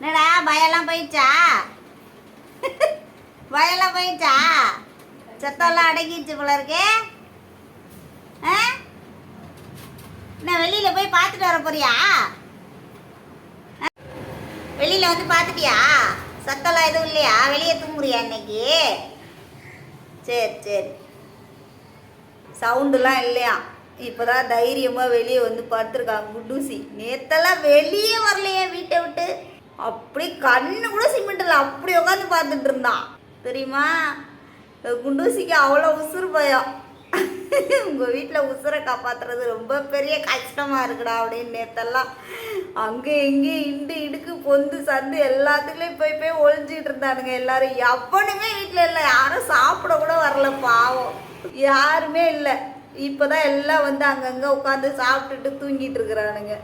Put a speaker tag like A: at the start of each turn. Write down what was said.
A: என்னடா பயம்லாம் போயிடுச்சா? பயம்லாம் போயிடுச்சா? சத்தம்லாம் அடங்கிடுச்சு போல இருக்கே. ஆ? என்ன வெளியில போய் பார்த்துட்டு வர போறியா? ஆ? வெளியில வந்து பார்த்துட்டியா? சத்தம்லாம் எதுவும் இல்லையா? வெளியே தூங்குறியா இன்னைக்கு? சரி சரி. சவுண்டுலாம் இல்லையா? இப்போதான் தைரியமாக வெளியே வந்து படுத்துருக்காங்க குட்டூசி நேத்தெல்லாம் வெளியே வரலையே வீட்டை விட்டு. அப்படி கண்ணு கூட சிமெண்ட்டில் அப்படி உட்காந்து பார்த்துட்டு இருந்தான் தெரியுமா? குண்டூசிக்கு அவ்வளோ உசுறு பயம். உங்கள் வீட்டில் உசுரை காப்பாற்றுறது ரொம்ப பெரிய கஷ்டமாக இருக்குடா அப்படின்னு நேத்தெல்லாம். அங்கே இங்கே இண்டு இடுக்கு பொந்து சந்து எல்லாத்துக்குலேயும் போய் போய் ஒளிஞ்சிட்டு இருந்தானுங்க எல்லாரும். எவனுமே வீட்டில் இல்லை. யாரும் சாப்பிட கூட வரல பாவம். யாருமே இல்லை. இப்போ தான் எல்லாம் வந்து அங்கங்கே உட்காந்து சாப்பிட்டுட்டு தூங்கிட்டு இருக்கிறானுங்க.